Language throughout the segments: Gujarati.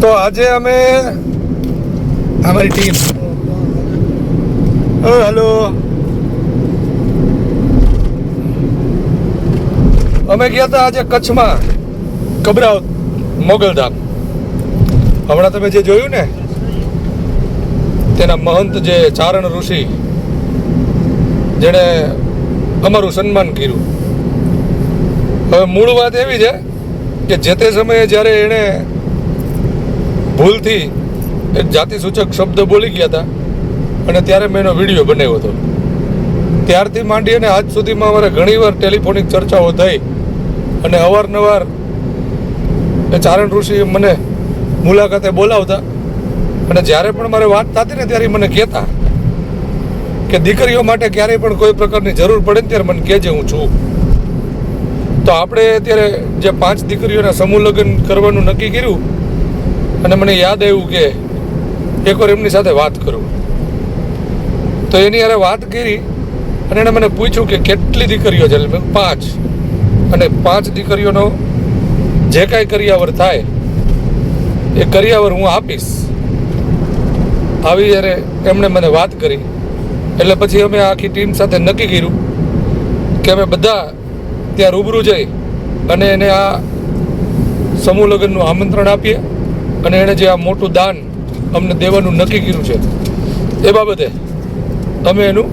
તો આજે અમે અમારી ટીમ ઓ હેલો અમે ગયા હતા આજે કચ્છમાં કબરાવ મોગલધામ હમણાં તમે જે જોયું ને, તેના મહંત જે ચારણ ઋષિ, જેણે અમારું સન્માન કર્યું. હવે મૂળ વાત એવી છે કે જે તે સમયે જ્યારે એણે ભૂલથી એક જાતિસૂચક શબ્દ બોલી ગયા હતા, અને ત્યારે મેં એનો વીડિયો બનાવ્યો હતો. ત્યારથી માંડી અને આજ સુધીમાં અમારે ઘણીવાર ટેલિફોનિક ચર્ચાઓ થઈ, અને અવારનવાર એ ચારણ ઋષિ મને મુલાકાતે બોલાવતા. અને જ્યારે પણ મારે વાત થતી ને ત્યારે મને કહેતા કે દીકરીઓ માટે ક્યારેય પણ કોઈ પ્રકારની જરૂર પડે ને ત્યારે મને કહેજે હું છું. તો આપણે અત્યારે જે પાંચ દીકરીઓના સમૂહ લગ્ન કરવાનું નક્કી કર્યું અને મને યાદ આવ્યું કે એકવાર એમની સાથે વાત કરું. તો એની યારે વાત કરી અને એણે મને પૂછ્યું કે કેટલી દીકરીઓ છે? પાંચ. અને પાંચ દીકરીઓનો જે કાંઈ કરિયાવર થાય એ કરિયાવર હું આપીશ. આવી જ્યારે એમણે મને વાત કરી, એટલે પછી અમે આખી ટીમ સાથે નક્કી કર્યું કે અમે બધા ત્યાં રૂબરૂ જઈ અને એને આ સમૂહ લગ્નનું આમંત્રણ આપીએ અને એણે જે આ મોટું દાન અમને દેવાનું નક્કી કર્યું છે, એ બાબતે અમે એનું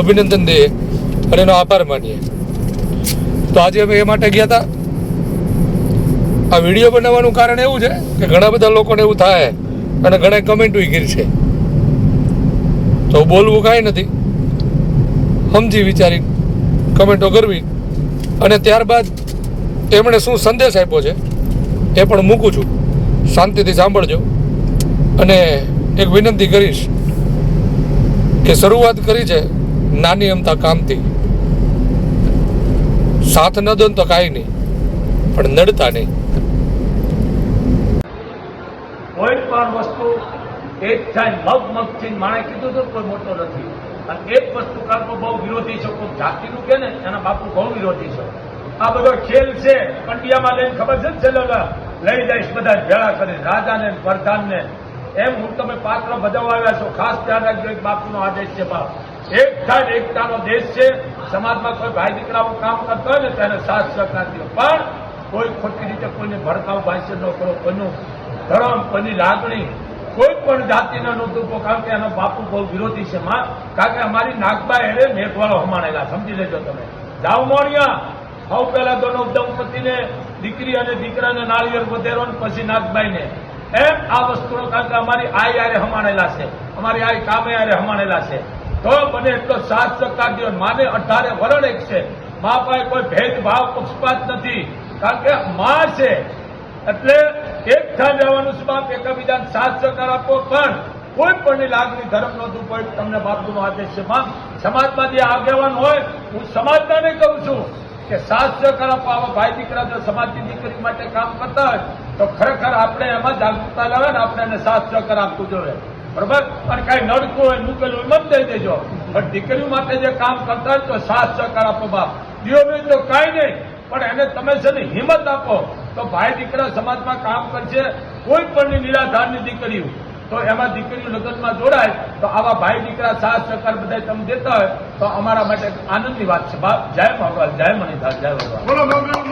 અભિનંદન દઈએ અને એનો આભાર માનીએ. તો આજે અમે એ માટે ગયા હતા આ વીડિયો બનાવવાનું કારણ એવું છે કે ઘણા બધા લોકોને એવું થાય અને ઘણા કમેન્ટો કરી છે. તો બોલવું કાંઈ નથી. સમજી વિચારી કમેન્ટો કરવી. અને ત્યારબાદ એમણે શું સંદેશ આપ્યો છે એ પણ મૂકું છું. શાંતિથી સાંભળજો. અને એક વિનંતી કરીશ કે શરૂઆત કરી છે નાની અમતા કામથી. સાથ ન દો તો કાંઈ નહીં, પણ નડતા નહીં. કોઈ પણ વસ્તુ એક થાય. મગ મગથી માણે કીધું તો કોઈ મોટો નથી. અને એક વસ્તુ કરવો બહુ વિરોધી છે કોઈ જાતિનું કે ને, એના બાપુ બહુ વિરોધી છે. આ બધો ખેલ છે, પંડિયામાં લઈને ખબર છે ને છેલ્લો? લઈ જઈશ બધા ભેળા કરી રાજાને પ્રધાનને. એમ હું તમે પાત્ર ભજવવા આવ્યા છો, ખાસ ધ્યાન રાખજો, એક બાપુનો આદેશ છે બાપ. એક થાય એકતાનો દેશ છે. સમાજમાં કોઈ ભાઈ દીકરાઓ કામ કરતો હોય ને, તેને સાથ સહકાર પણ કોઈ ખોટી રીતે કોઈને ભડકાવ ભાષ્ય ન કરો કોઈનું ધર્મ પછી લાગણી કોઈ પણ જાતિના નહોતું કારણ કે એનો બાપુ બહુ વિરોધી છે માં. કારણ કે અમારી નાગબા એને મેઘવાળો હમાણેલા, સમજી લેજો તમે. જાઓ મોણિયા. સૌ પહેલા તો દંપતીને દીકરી અને દીકરાને નાળિયેર વધેરો પછી નાગબાઈને. એમ આ વસ્તુનો કારણ કે અમારી આ યારે હમાણેલા છે. અમારી આ કામે યારે હમાણેલા છે. તો બને એટલો સાથ સહકાર દો માને અઢારે વરણ એક છે. મા પાસે કોઈ ભેદભાવ, પક્ષપાત નથી. કારણ કે મા છે એટલે એક સ્થાન રહેવાનું છે બાપ, એકબીજાને સાથ સહકાર આપો. પણ કોઈ પણ લાગણી ધર્મ નહોતું કોઈ તમને બાપુનો આદેશ છે. માં સમાજમાં જે આગેવાન હોય, હું સમાજના કહું છું કે સાથ સહકાર આપો. આવા ભાઈ દીકરા જો સમાજની દીકરી માટે કામ કરતા હોય, તો ખરેખર આપણે એમાં જાગૃતતા લાવે ને આપણે એને સાથ સહકાર આપવું જોઈએ. બરોબર? પણ કઈ નડકું હોય, મૂકેલું હોય, મત દઈ દેજો. પણ દીકરીઓ માટે જે કામ કરતા હોય, તો સાથ સહકાર આપો બાપ. દિયો તો કાંઈ નહીં, પણ એને તમે છે ને હિંમત આપો. તો ભાઈ દીકરા સમાજમાં કામ કરશે, કોઈ પણની નિરાધારની દીકરીઓ. તો એમાં દીકરીઓ લગ્નમાં જોડાય, તો આવા ભાઈ દીકરા, સાથ, સહકાર બધા તમે દેતા હોય, તો અમારા માટે આનંદની વાત છે. જય ભગવાન જય મણિધાર જય ભગવાન.